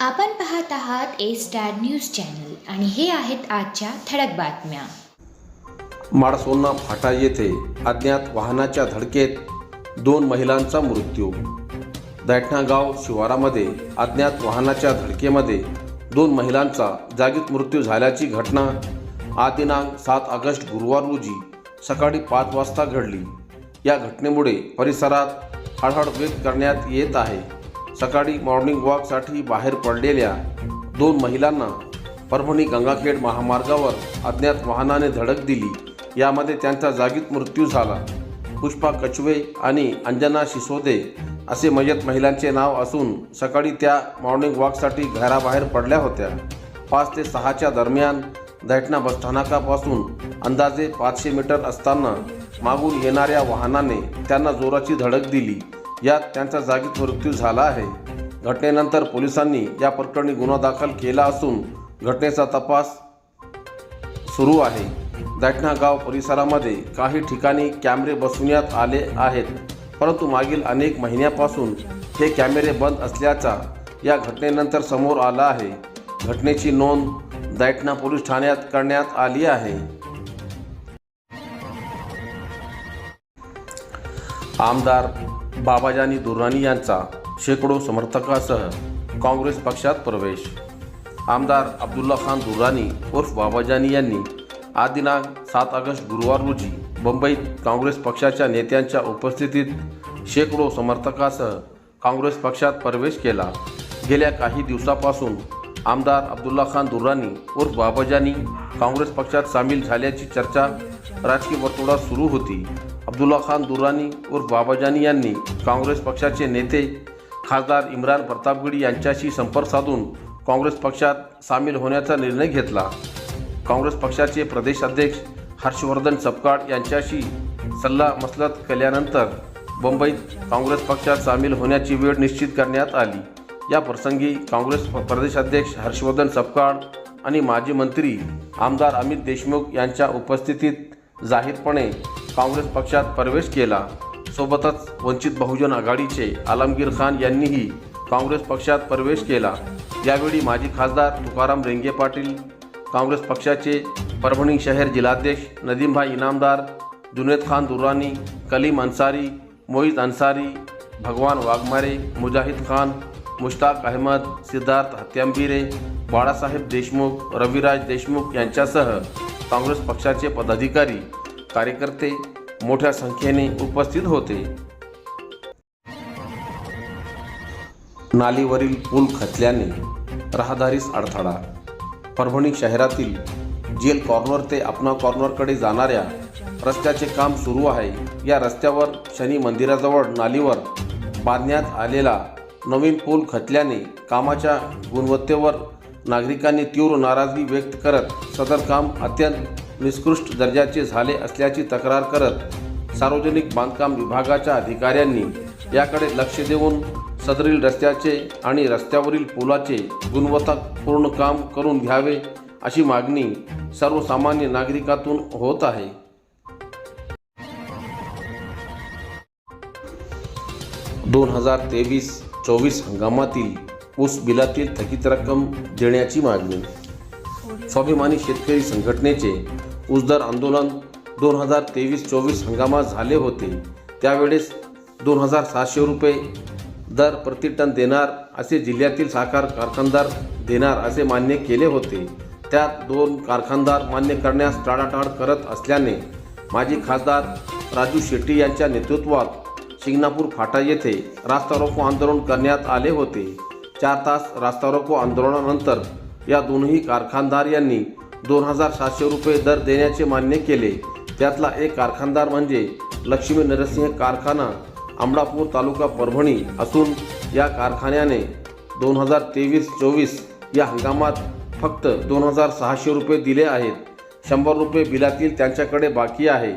आपण पाहत आहात ए स्टार न्यूज चॅनल आणि हे आहेत आजच्या ठळक बातम्या. माडसोन्ना फाटा येथे अज्ञात वाहनाच्या धडकेत दोन महिलांचा मृत्यू. दैठणागाव शिवारामध्ये अज्ञात वाहनाच्या धडकेमध्ये दोन महिलांचा जागीच मृत्यू झाल्याची घटना आज दिनांक सात ऑगस्ट गुरुवार रोजी सकाळी पाच वाजता घडली. या घटनेमुळे परिसरात हळहळ व्यक्त करण्यात येत आहे. सकाळी मॉर्निंग वॉकसाठी बाहेर पडलेल्या दोन महिलांना परभणी गंगाखेड महामार्गावर अज्ञात वाहनाने धडक दिली. यामध्ये त्यांचा जागीच मृत्यू झाला. पुष्पा कचवे आणि अंजना शिसोदे असे मयत महिलांचे नाव असून सकाळी त्या मॉर्निंग वॉकसाठी घराबाहेर पडल्या होत्या. पाच ते सहाच्या दरम्यान दैठणा बसस्थानकापासून अंदाजे पाचशे मीटर असताना मागून येणाऱ्या वाहनाने त्यांना जोराची धडक दिली. यात त्यांचा जागीच मृत्यू झाला आहे. घटनेनंतर पोलिसांनी या प्रकरणी गुन्हा दाखल केला असून घटनेचा तपास सुरू आहे. दैठणा गाव परिसरामध्ये काही ठिकाणी कॅमेरे बसवण्यात आले आहेत परंतु मागील अनेक महिन्यापासून हे कॅमेरे बंद असल्याचा या घटनेनंतर समोर आला आहे. घटनेची नोंद दैठणा पोलीस ठाण्यात करण्यात आली आहे. आमदार बाबाजानी दुर्राणी यांचा शेकडो समर्थकासह काँग्रेस पक्षात प्रवेश. आमदार अब्दुल्ला खान दुर्राणी उर्फ बाबाजानी यांनी आज दिनांक सात ऑगस्ट गुरुवार रोजी मुंबईत काँग्रेस पक्षाच्या नेत्यांच्या उपस्थितीत शेकडो समर्थकासह काँग्रेस पक्षात प्रवेश केला. गेल्या काही दिवसापासून आमदार अब्दुल्ला खान दुर्राणी उर्फ बाबाजानी काँग्रेस पक्षात सामील झाल्याची चर्चा राजकीय वर्तुळात सुरू होती. अब्दुल्ला खान दुरानी उर्फ बाबाजानी यांनी काँग्रेस पक्षाचे नेते खासदार इम्रान प्रतापगडी यांच्याशी संपर्क साधून काँग्रेस पक्षात सामील होण्याचा निर्णय घेतला. काँग्रेस पक्षाचे प्रदेश अध्यक्ष हर्षवर्धन सपकाळ यांच्याशी सल्ला मसलत केल्यानंतर मुंबईत काँग्रेस पक्षात सामील होण्याची वेळ निश्चित करण्यात आली. या प्रसंगी काँग्रेस प्रदेशाध्यक्ष हर्षवर्धन सपकाळ आणि माजी मंत्री आमदार अमित देशमुख यांच्या उपस्थितीत जाहीरपणे काँग्रेस पक्षात प्रवेश केला. सोबतच वंचित बहुजन आघाडीचे आलमगीर खान यांनीही काँग्रेस पक्षात प्रवेश केला. यावेळी माजी खासदार तुकाराम रेंगे पाटील काँग्रेस पक्षाचे परभणी शहर जिल्हाध्यक्ष नदीमभाई इनामदार जुनेद खान दुर्रानी कलीम अन्सारी मोईद अन्सारी भगवान वाघमारे मुजाहिद खान मुश्ताक अहमद सिद्धार्थ हत्यांबिरे बाळासाहेब देशमुख रविराज देशमुख यांच्यासह काँग्रेस पक्षाचे पदाधिकारी कार्यकर्ते मोठ्या संख्येने उपस्थित होते. नालीवरील पूल खचल्याने राहदारीस अडथळा. परभणी शहरातील जेल कॉर्नर ते अपना कॉर्नरकडे जाणाऱ्या रस्त्याचे काम सुरू आहे. या रस्त्यावर शनी मंदिराजवळ नालीवर बांधण्यात आलेला नवीन पूल खचल्याने कामाच्या गुणवत्तेवर नागरिकांनी तीव्र नाराजगी व्यक्त करत सदर काम अत्यंत निकृष्ट दर्जाचे झाले असल्याची तक्रार करत सार्वजनिक बांधकाम विभागाच्या अधिकाऱ्यांनी याकडे लक्ष देऊन सदरील रस्त्याचे आणि रस्त्यावरील पुलाचे गुणवत्तापूर्ण काम करून घ्यावे अशी मागणी सर्वसामान्य नागरिकातून होत आहे. दोन हजार तेवीस चोवीस हंगामातील ऊस बिलातील थकीत रक्कम देण्याची मागणी. स्वाभिमानी शेतकरी संघटनेचे ऊसदर आंदोलन दोन हजार तेवीस चोवीस हंगामात झाले होते. त्यावेळेस दोन हजार सातशे रुपये दर प्रतिटन देणार असे जिल्ह्यातील साखर कारखानदार देणार असे मान्य केले होते. त्यात दोन कारखानदार मान्य करण्यास टाळाटाळ करत असल्याने माजी खासदार राजू शेट्टी यांच्या नेतृत्वात शिंगणापूर फाटा येथे रास्ता रोको आंदोलन करण्यात आले होते. चार तास रास्ता रोको आंदोलनानंतर या दोन्ही कारखानदार यांनी दोन हजार सातशे रुपये दर देण्याचे मान्य केले. त्यातला एक कारखानदार म्हणजे लक्ष्मी नरसिंह कारखाना अमडापूर तालुका परभणी असून या कारखान्याने दोन हजार तेवीस चोवीस या हंगामात फक्त दोन हजार सहाशे रुपये दिले आहेत. शंभर रुपये बिलातील त्यांच्याकडे बाकी आहे.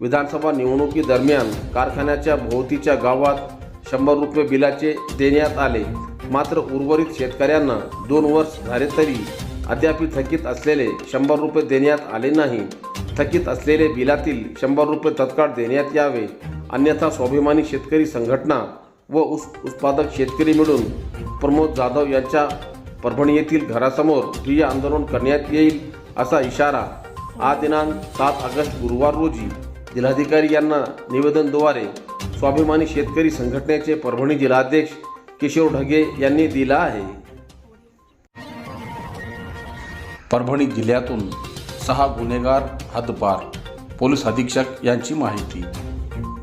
विधानसभा निवडणुकीदरम्यान कारखान्याच्या भोवतीच्या गावात शंभर रुपये बिलाचे देण्यात आले. मात्र उर्वरित शेतकऱ्यांना दोन वर्ष झाले तरी अद्याप थकीत असलेले शंभर रुपये देण्यात आले नाही. थकीत असलेले बिलातील शंभर रुपये तत्काळ देण्यात यावे अन्यथा स्वाभिमानी शेतकरी संघटना व ऊस उत्पादक शेतकरी मिळून प्रमोद जाधव यांच्या परभणी येथील घरासमोर ठिय्या आंदोलन करण्यात येईल असा इशारा आज दिनांक सात ऑगस्ट गुरुवार रोजी जिल्हाधिकारी यांना निवेदनद्वारे स्वाभिमानी शेतकरी संघटनेचे परभणी जिल्हाध्यक्ष किशोर ढगे यांनी दिला आहे. परभणी जिल्ह्यातून सहा गुन्हेगार हद्दपार. पोलीस अधीक्षक यांची माहिती.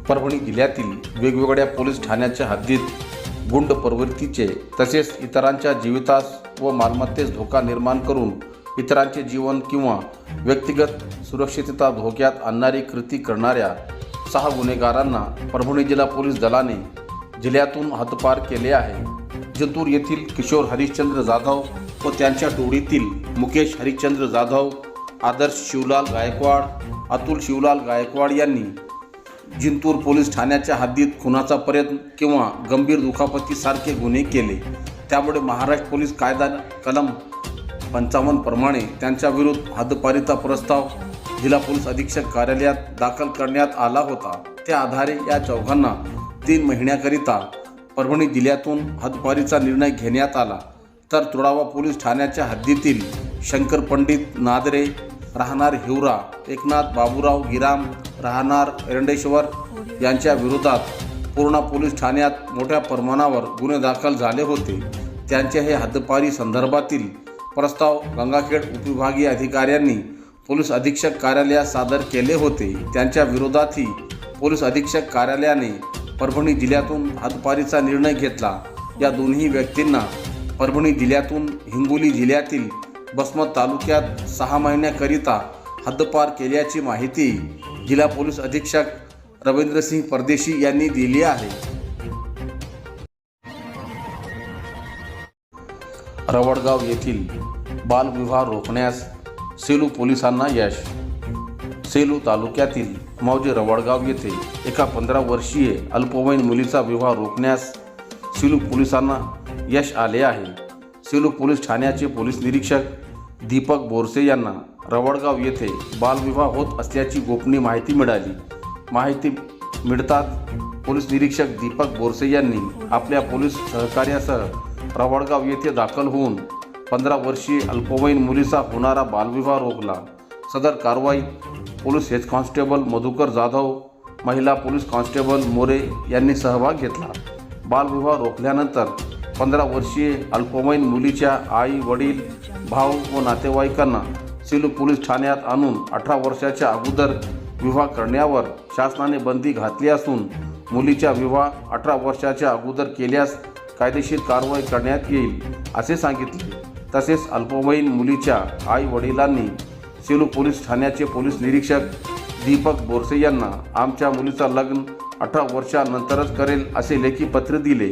परभणी जिल्ह्यातील वेगवेगळ्या पोलीस ठाण्याच्या हद्दीत गुंड प्रवृत्तीचे तसेच इतरांच्या जीवितास व मालमत्तेस धोका निर्माण करून इतरांचे जीवन किंवा व्यक्तिगत सुरक्षितता धोक्यात आणणारी कृती करणाऱ्या सहा गुन्हेगारांना परभणी जिल्हा पोलीस दलाने जिल्ह्यातून हद्दपार केले आहे. जिंतूर येथील किशोर हरिश्चंद्र जाधव व त्यांच्या टोळीतील मुकेश हरिश्चंद्र जाधव आदर्श शिवलाल गायकवाड अतुल शिवलाल गायकवाड यांनी जिंतूर पोलीस ठाण्याच्या हद्दीत खुनाचा प्रयत्न किंवा गंभीर दुखापतीसारखे गुन्हे केले. त्यामुळे महाराष्ट्र पोलीस कायदा कलम पंचावन्नप्रमाणे त्यांच्याविरुद्ध त्यांच्या विरुद्ध हद्दपारीचा प्रस्ताव जिल्हा पोलीस अधीक्षक कार्यालयात दाखल करण्यात आला होता. त्या आधारे या चौघांना तीन महिन्याकरिता परभणी जिल्ह्यातून हद्दपारीचा निर्णय घेण्यात आला. तर तुळावा पोलीस ठाण्याच्या हद्दीतील शंकर पंडित नादरे राहणार हिवरा एकनाथ बाबूराव गिराम राहणार एरंडेश्वर यांच्या विरोधात पूर्णा पोलीस ठाण्यात मोठ्या प्रमाणावर गुन्हे दाखल झाले होते. त्यांचे हे हद्दपारी संदर्भातील प्रस्ताव गंगाखेड उपविभागीय अधिकाऱ्यांनी पोलीस अधीक्षक कार्यालयात सादर केले होते. त्यांच्या विरोधातही पोलीस अधीक्षक कार्यालयाने परभणी जिल्ह्यातून हद्दपारीचा निर्णय घेतला. या दोन्ही व्यक्तींना परभणी जिल्ह्यातून हिंगोली जिल्ह्यातील बसमत तालुक्यात सहा महिन्याकरिता हद्दपार केल्याची माहिती जिल्हा पोलीस अधीक्षक रवींद्रसिंह परदेशी यांनी दिली आहे. रवडगाव येथील बालविवाह रोखण्यास सेलू पोलिसांना यश. सेलू तालुक्यातील मौजे रवडगाव येथे एका पंधरा वर्षीय अल्पवयीन मुलीचा विवाह रोखण्यास सेलू पोलिसांना यश आले आहे. सेलू पोलीस ठाण्याचे पोलीस निरीक्षक दीपक बोरसे यांना रवडगाव येथे बालविवाह होत असल्याची गोपनीय माहिती मिळाली. माहिती मिळताच पोलीस निरीक्षक दीपक बोरसे यांनी आपल्या पोलीस सहकार्यासह रवडगाव येथे दाखल होऊन पंधरा वर्षीय अल्पवयीन मुलीचा होणारा बालविवाह रोखला. सदर कारवाई police head constable Madhukar Jadhav महिला पोलीस कॉन्स्टेबल मोरे यांनी सहभाग घेतला. बालविवाह रोखल्यानंतर पंधरा वर्षीय अल्पवयीन मुलीच्या आई वडील भाऊ व नातेवाईकांना सिलू पोलीस ठाण्यात आणून अठरा वर्षाच्या अगोदर विवाह करण्यावर शासनाने बंदी घातली असून मुलीचा विवाह अठरा वर्षाच्या अगोदर केल्यास कायदेशीर कारवाई करण्यात येईल असे सांगितले. तसेच अल्पवयीन मुलीच्या आई वडिलांनी सेलू पोलीस ठाण्याचे पोलीस निरीक्षक दीपक बोरसे यांना आमच्या मुलीचं लग्न अठरा वर्षानंतरच करेल असे लेखी पत्र दिले.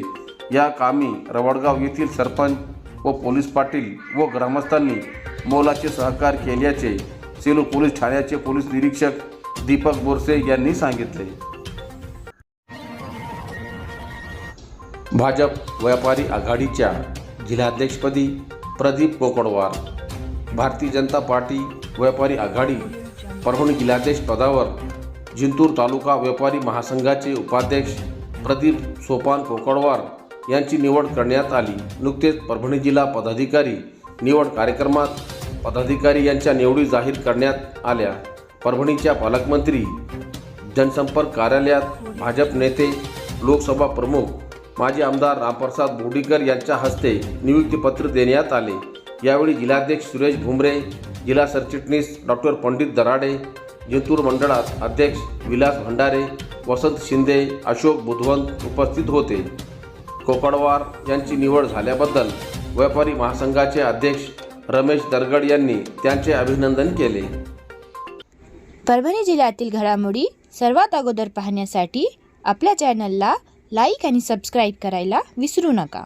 या कामी रवडगाव येथील सरपंच व पोलीस पाटील व ग्रामस्थांनी मोलाचे सहकार केल्याचे सेलू पोलीस ठाण्याचे पोलीस निरीक्षक दीपक बोरसे यांनी सांगितले. भाजप व्यापारी आघाडीच्या जिल्हाध्यक्षपदी प्रदीप कोकडवार भारतीय जनता पार्टी व्यापारी आघाडी परभणी जिल्हाध्यक्ष पदावर जिंतूर तालुका व्यापारी महासंघाचे उपाध्यक्ष प्रदीप सोपान कोकडवार यांची निवड करण्यात आली. नुकतेच परभणी जिल्हा पदाधिकारी निवड कार्यक्रमात पदाधिकारी यांच्या निवडी जाहीर करण्यात आल्या. परभणीच्या पालकमंत्री जनसंपर्क कार्यालयात भाजप नेते लोकसभा प्रमुख माजी आमदार रामप्रसाद बोडीकर यांच्या हस्ते नियुक्तीपत्र देण्यात आले. यावेळी जिल्हाध्यक्ष सुरेश भुमरे जिल्हा सरचिटणीस डॉक्टर पंडित दराडे जिंतूर मंडळात अध्यक्ष विलास भंडारे वसंत शिंदे अशोक बुधवंत उपस्थित होते. कोकणवार यांची निवड झाल्याबद्दल व्यापारी महासंघाचे अध्यक्ष रमेश दरगड यांनी त्यांचे अभिनंदन केले. परभणी जिल्ह्यातील घडामोडी सर्वात अगोदर पाहण्यासाठी आपल्या चॅनलला लाईक आणि सबस्क्राईब करायला विसरू नका.